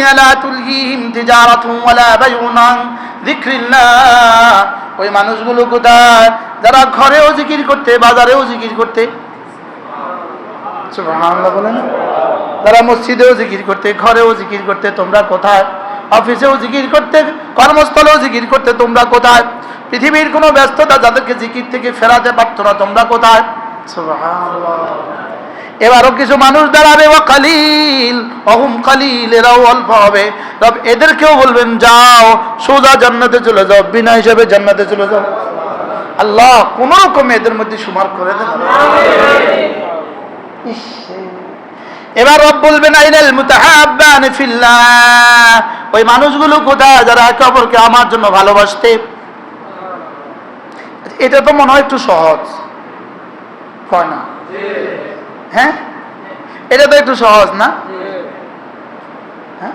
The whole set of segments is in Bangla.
الذين لا تلهيهم تجارة ولا بيع عن ذكر الله ওই মানুষগুলো কোথায় যারা ঘরেও জিকির করতে বাজারেও জিকির করতে সুবহানাল্লাহ বলেন যারা মসজিদেও জিকির করতে ঘরেও জিকির করতে তোমরা কোথায় অফিসেও জিকির করতে কর্মস্থলেও জিকির করতে তোমরা কোথায় পৃথিবীর কোনো ব্যস্ততা যাদেরকে জিকির থেকে ফেরাতে পারতো না তোমরা কোথায় সুবহানাল্লাহ এবারও কিছু মানুষ দাঁড়াবে ও কালিল অহুম কালিল এরাও অল্প হবে। রব, এদেরকেও বলবেন, যাও, সোজা জান্নাতে চলে যাও, বিনা হিসাবে জান্নাতে চলে যাও। আল্লাহ, কোন রকমে এদের মধ্যে সুমার করে দেন এবার রব বলবেন, আইনাল মুতাহাব্বান ফিল্লাহ, ওই মানুষগুলো কোথায় যারা একে অপরকে আমার জন্য ভালোবাসতে? এটা তো মনে হয় একটু সহজ। হয় না? হ্যাঁ? এটা তো একটু সহজ না? হ্যাঁ?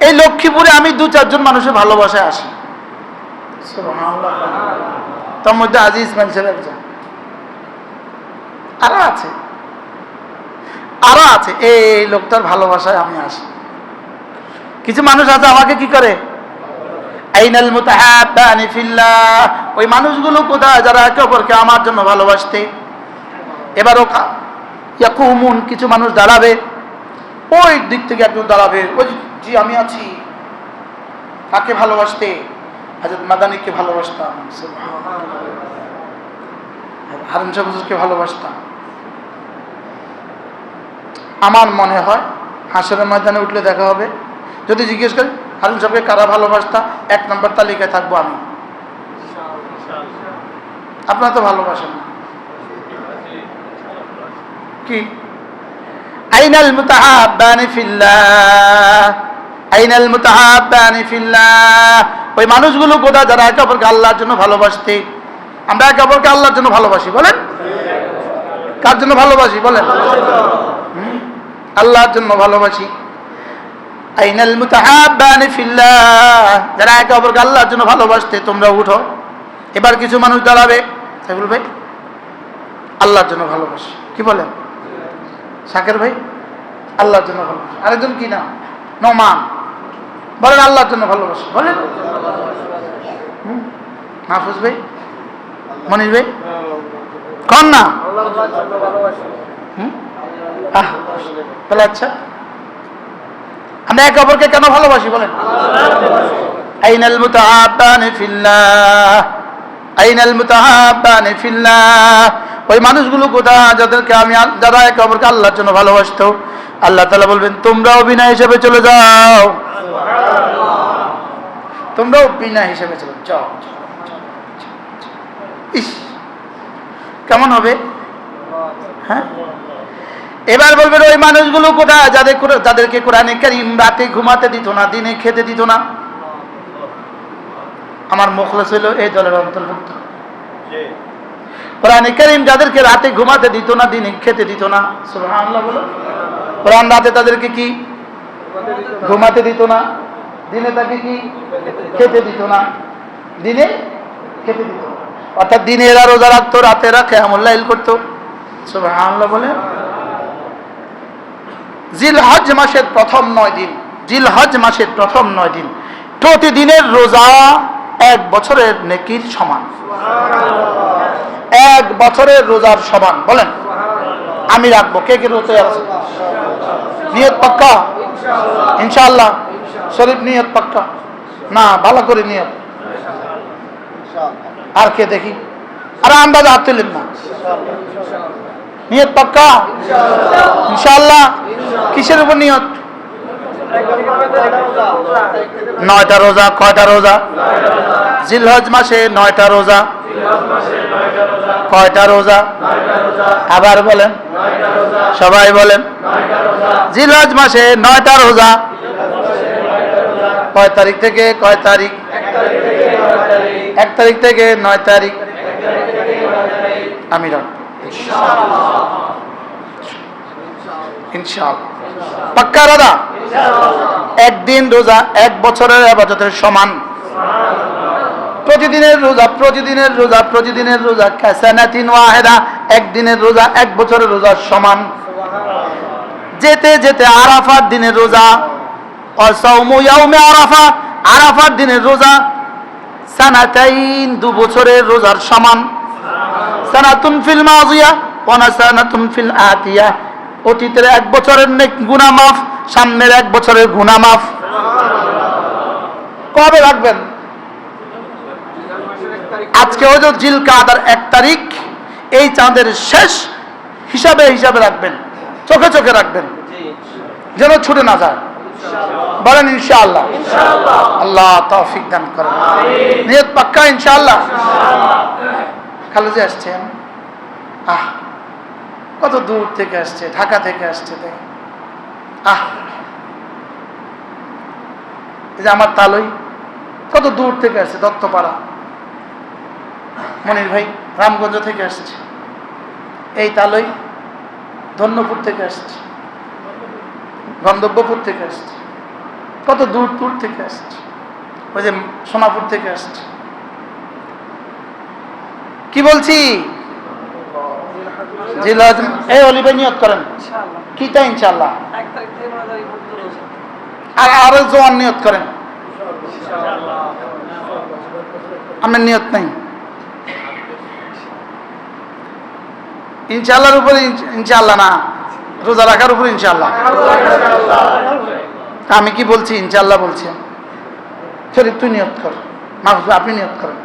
এই লক্ষ্মীপুরে আমি দু চারজন মানুষের ভালোবাসায় আসি। তার মধ্যে আজি সাহেব একজন। আরও আছে। আরও আছে। এই লোকটার ভালোবাসায় আমি আসি। কিছু মানুষ আছে আমাকে কি করে? আইনাল মুতাহাব্বানি ফিল্লাহ। ওই মানুষগুলো কোথায়? যারা একে অপরকে আমার জন্য ভালোবাসতে। এবারও কা- ইয়াকুমুন, কিছু মানুষ দাঁড়াবে। ওই দিক থেকে একজন দাঁড়াবে। ওই জি, আমি আছি। কাকে ভালোবাসতে? হাজরত মাদানিকে ভালোবাসতাম। হারুন শাহ হুজুরকে ভালোবাসতাম। আমার মনে হয় হাসরের ময়দানে উঠলে দেখা হবে। যদি জিজ্ঞেস করি হারুন সাহেবকে কারা ভালোবাসতা? এক নম্বর তালিকায় থাকব আমি। আপনারা তো ভালোবাসেন না। কি? আইনাল মুতাহাব্বানি ফিল্লাহ। আইনাল মুতাহাব্বানি ফিল্লাহ। ওই মানুষগুলো কোথা যারা একে অপরকে আল্লাহর জন্য ভালোবাসতে। আমরা একে অপরকে আল্লাহর জন্য ভালোবাসি, বলেন? কার জন্য ভালোবাসি, বলেন? আল্লাহর জন্য ভালোবাসি। আইনাল মুতাহাব্বানি ফিল্লাহ। যারা একে অপরকে আল্লাহর জন্য ভালোবাসতে, তোমরা উঠো। এবার কিছু মানুষ দাঁড়াবে। তাই বলবে? আল্লাহর জন্য ভালোবাসি। কি বলেন? শাকের ভাই? আল্লাহর জন্য ভালোবাসি। আরেকজন কি নাম? নমান। বলেন আল্লাহর জন্য ভালোবাসি। বলেন? মাহফুজ ভাই? মনির ভাই? কন না? তাহলে আচ্ছা। আমরা একে অপরকে কেন ভালোবাসি বলেন? আইনাল মুতাহাব্বানি ফিল্লাহ। আইনাল মুতাহাব্বানি ফিল্লাহ। ওই মানুষগুলো কোথায়? যাদেরকে আমি যারা একে অপরকে আল্লাহর জন্য ভালোবাসত। আল্লাহ তালা বলবেন তোমরাও বিনা হিসেবে চলে যাও। তোমরাও বিনা হিসেবে চলে যাও। ইস, কেমন হবে? হ্যাঁ? এবার বলবেন, ওই মানুষগুলো কোথায়? যাদের যাদেরকে কোরআনে কারিম রাতে ঘুমাতে দিত না, দিনে খেতে দিত না। আমার মুখলস হইল, এই দলের অন্তর্ভুক্ত। কোরআনে কারিম যাদেরকে রাতে ঘুমাতে দিত না দিনে খেতে দিত না। কোরআন রাতে তাদেরকে কি? ঘুমাতে দিত না। দিনে তাকে কি? খেতে দিত না। দিনে খেতে দিত অর্থাৎ দিনে এরা রোজা রাখতো রাতে এরা কেমন করতো। সুবহানাল্লাহ বলে। জিল হজ মাসের প্রথম নয় দিন। জিল হজ মাসের প্রথম নয় দিন। প্রতিদিনের রোজা এক বছরের নেকির সমান। এক বছরের রোজার সমান, বলেন। আমি রাখব। কে কে রোজা আছে? নিয়ত পাক্কা? ইনশাআল্লাহ। শরীফ নিয়ত পাক্কা? না, ভালো করে নিয়ত। আর কে দেখি? আর আন্দাজ হাত তুলেন না। নিয়ত পাক্কা? ইনশাআল্লাহ। কিসের উপর নিয়ত? নয়টা রোজা, কয়টা রোজা? জিলহজ মাসে নয়টা রোজা। কয়টা রোজা? আবার বলেন। সবাই বলেন। জিলহজ মাসে নয়টা রোজা। কয় তারিখ থেকে কয় তারিখ? এক তারিখ থেকে নয় তারিখ। আমি রাখব। ইনশাআল্লাহ। পাক্কা রাদা একদিন রোজা, এক বছরের আবাদতের সমান। প্রতিদিনের রোজা প্রতিদিনের রোজা প্রতিদিনের রোজা কাসানাতিন ওয়াহেদা। একদিনের রোজা, এক বছরের রোজার সমান। যেতে যেতে আরাফার দিনের রোজা অসৌমু আরাফা, আরাফার দিনের রোজা, সানাতাইন দু বছরের রোজার সমান। সানাতুন ফিল মাজিয়া ওয়ানা সানাতুন ফিল আতিয়া অতীতের এক বছরের গুনাহ মাফ সামনের এক বছরের গুনাহ মাফ কবে রাখবেন? আজকে হয়তো জিল কাদার এক তারিখ এই চাঁদের শেষ হিসাবে হিসাবে রাখবেন চোখে চোখে রাখবেন যেন ছুটে না যায়। বলেন ইনশাআল্লাহ। আল্লাহ তৌফিক দান করেন। নিয়ত পাক্কা ইনশাআল্লাহ। খালেজে আসছেন। আহ। কত দূর থেকে আসছে, ঢাকা থেকে আসছে দেখ। আহ! এই যে আমার তালই, কত দূর থেকে আসছে, দত্তপাড়া। মনির ভাই, রামগঞ্জ থেকে আসছে। এই তালই, ধন্যপুর থেকে আসছে। গন্ধব্যপুর থেকে আসছে। কত দূর দূর থেকে আসছে। ওই যে সোনাপুর থেকে আসছে। কি বলছি? এই নিয়ত করেন। কি তাই ইনশাল্লাহ আর আরও জোয়ান নিয়ত করেন। আমার নিয়ত নাই? ইনশাল্লাহর উপরে ইনশাল্লাহ না। রোজা রাখার উপরে ইনশাল্লাহ আমি কি বলছি? ইনশাল্লাহ বলছি। শরীর তুই নিয়ত কর। আপনি নিয়ত করেন।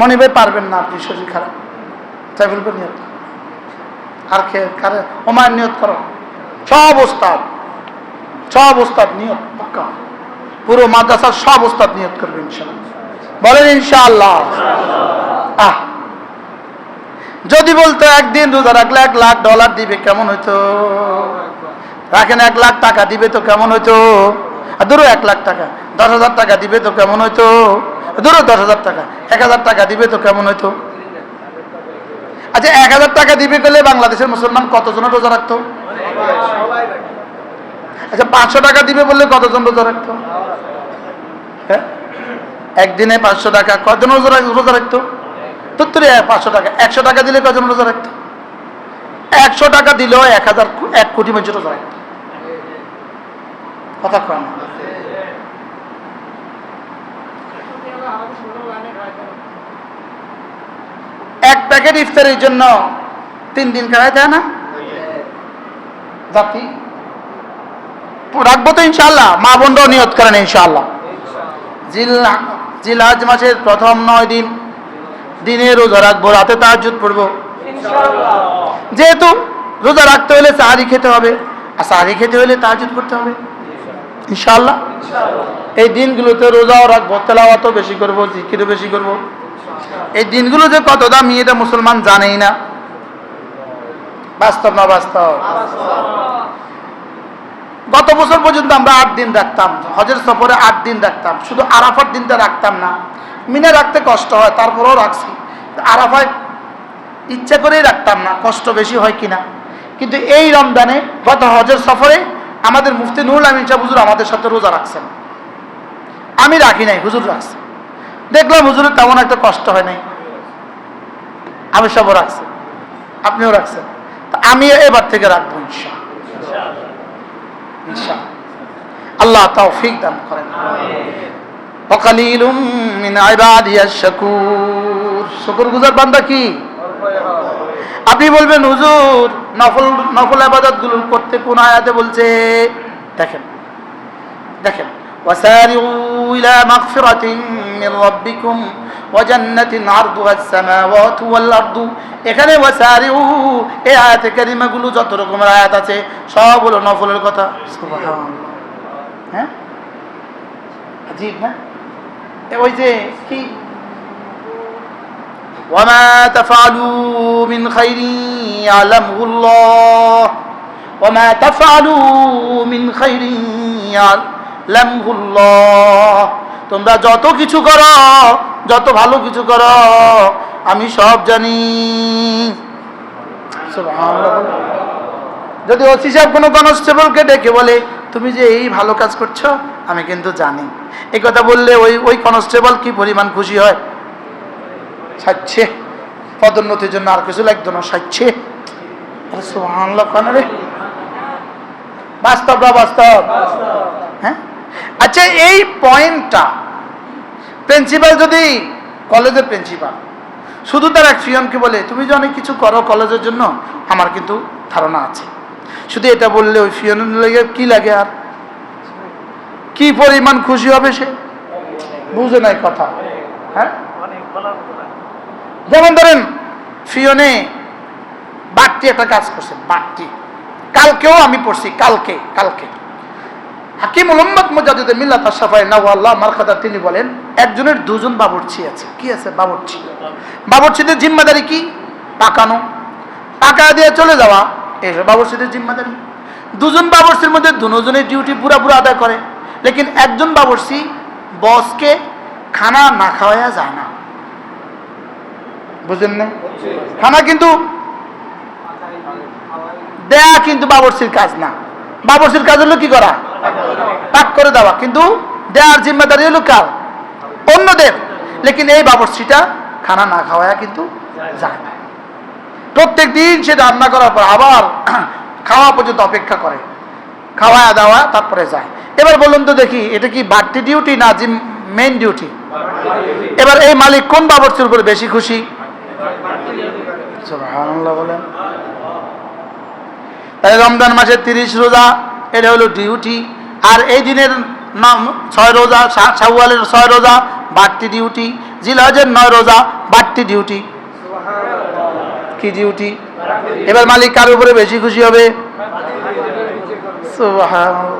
মনে ভাই পারবেন না আপনি শরীর খারাপ। সাইফুল ভাই নিয়ত করেন আর কে কারে ওমায় নিয়ত করো। সব ওস্তাদ সব ওস্তাদ নিয়ত, পাক্কা। পুরো মাদ্রাসার সব ওস্তাদ নিয়ত করবে ইনশাল্লাহ বলেন ইনশাআল্লাহ। আহ। যদি বলতো একদিন রোজা রাখলে এক লাখ ডলার দিবে, কেমন হইতো? রাখেন এক লাখ টাকা দিবে তো কেমন হইতো? ধরো এক লাখ টাকা, দশ হাজার টাকা দিবে তো কেমন হইতো? ধরো দশ হাজার টাকা, এক হাজার টাকা দিবে তো কেমন হইতো? আচ্ছা এক হাজার টাকা দিবে গেলে বাংলাদেশের মুসলমান কতজন রোজা রাখতো? আচ্ছা পাঁচশো টাকা দিবে বললে কতজন রোজা রাখতো? হ্যাঁ? একদিনে পাঁচশো টাকা কজন রোজা রাখ- রোজা রাখতো? তোর পাঁচশো টাকা, একশো টাকা দিলে কজন রোজা রাখতো? একশো টাকা দিলেও এক হাজার এক কোটি মানুষ রোজা রাখতো। কথা কয় না? এক প্যাকেট ইফতারির জন্য তিন দিন কারাই দেয় না? জাতি রাখব তো ইনশাল্লাহ মা বোনরাও নিয়ত করেন ইনশাল্লাহ জিল জিলহাজ মাসের প্রথম নয় দিন। দিনে রোজা রাখব রাতে তাহাজুদ পড়ব। যেহেতু রোজা রাখতে হলে সাহারি খেতে হবে আর সাহারি খেতে হলে তাহাজুদ করতে হবে। ইনশাল্লাহ এই দিনগুলোতে রোজাও রাখব তেলাওয়াতও বেশি করব জিকিরও বেশি করব। এই দিনগুলো যে কত দামি, এটা মুসলমান জানেই না। বাস্তব না বাস্তব? গত বছর পর্যন্ত আমরা আট দিন রাখতাম, হজের সফরে আট দিন রাখতাম, শুধু আরাফার দিনটা রাখতাম না। মিনে রাখতে কষ্ট হয়, তারপরেও রাখছি। আরাফায় ইচ্ছা করেই রাখতাম না, কষ্ট বেশি হয় কিনা। কিন্তু এই রমজানে, গত হজের সফরে আমাদের মুফতি নুরুল আমিন সাহেব হুজুর আমাদের সাথে রোজা রাখছেন। আমি রাখি নাই, হুজুর রাখছে। দেখলাম হুজুরের তেমন একটা কষ্ট হয় নাই। আমি সবও রাখছি। আপনিও রাখছেন। আমি এবার থেকে রাখব ইনশা ইনশা আল্লাহ তৌফিক দান করেন। অকালিলুম মিন আইবাদিয়াস শাকুর শুকরগুজার বান্দা কি? আপনি বলবেন হুজুর নফল নফল আবাদতগুলো করতে কোন আয়াতে বলছে? দেখেন। দেখেন। ওয়াসারিউ ইলা মাগফিরাতিন من ربكم وجنة عرضها السماوات والأرض এখানে ওয়াসারিউ এই আয়াতে কারিমাগুলো যত রকমের আয়াত আছে সব হলো নফলের কথা সুবহানাল্লাহ হ্যাঁ আজীব না এ ওই যে কি وما تفعلوا من خير يعلمه الله وما تفعلوا من خير يعلمه الله তোমরা যত কিছু করো যত ভালো কিছু করো আমি সব জানি। যদি ওসি সাহেব কোনো কনস্টেবলকে ডেকে বলে তুমি যে এই ভালো কাজ করছ আমি কিন্তু জানি। এই কথা বললে ওই ওই কনস্টেবল কি পরিমাণ খুশি হয়? সাচ্ছে। পদোন্নতির জন্য আর কিছু লাগতো না সাচ্ছে। রে। বাস্তব? বাস্তব। হ্যাঁ? আচ্ছা এই পয়েন্টটা প্রিন্সিপাল যদি কলেজের প্রিন্সিপাল, শুধু তার এক ফিয়নকে বলে, তুমি যে অনেক কিছু করো কলেজের জন্য, আমার কিন্তু ধারণা আছে। শুধু এটা বললে ওই ফিয়নের লেগে কি লাগে আর? কি পরিমাণ খুশি হবে সে? বুঝে নাই কথা। হ্যাঁ? যেমন ধরেন, ফিয়নে বাড়তি একটা কাজ করছে, বাড়তি। কালকেও আমি পড়ছি, কালকে কালকে। হাকিম উলম্মদ মুজাদ্দিদ মিল্লাত আশরাফাই নাওয়াল্লাহ মারখাদা তিনি বলেন, একজনের দুজন বাবুর্চি আছে। কি আছে বাবুর্চি? বাবুর্চিদের জিম্মাদারি কি? পাকানো। পাকা দিয়ে চলে যাওয়া, এই বাবুর্চিদের জিম্মাদারি। দুজন বাবুর্চির মধ্যে দুজনের ডিউটি পুরা পুরা আদায় করে। লেকিন একজন বাবুর্চি বসকে খানা না খাওয়াইয়া যায় না। বুঝলেন না? খানা কিন্তু দেয়া কিন্তু বাবরসির কাজ না। বাবরসির কাজ হলো কি করা? পাক করে দেওয়া। কিন্তু দেওয়ার জিম্মেদারি হলো কার? অন্যদের। লেকিন এই বাবরসিটা খানা না খাওয়ায়া কিন্তু যায় না। প্রত্যেক দিন সে রান্না করার পর আবার খাওয়া পর্যন্ত অপেক্ষা করে। খাওয়া দাওয়া তারপরে যায়। এবার বলুন তো দেখি, এটা কি বাড়তি ডিউটি না জিম মেইন ডিউটি এবার এই মালিক কোন বাবরচির উপরে বেশি খুশি? বলেন। তাই রমজান মাসের তিরিশ রোজা এটা হলো ডিউটি আর এই দিনের নাম ছয় রোজা শাওয়ালের ছয় রোজা বাড়তি ডিউটি জিলহজের নয় রোজা বাড়তি ডিউটি কি ডিউটি এবার মালিক কার উপরে বেশি খুশি হবে? সুবহানাল্লাহ।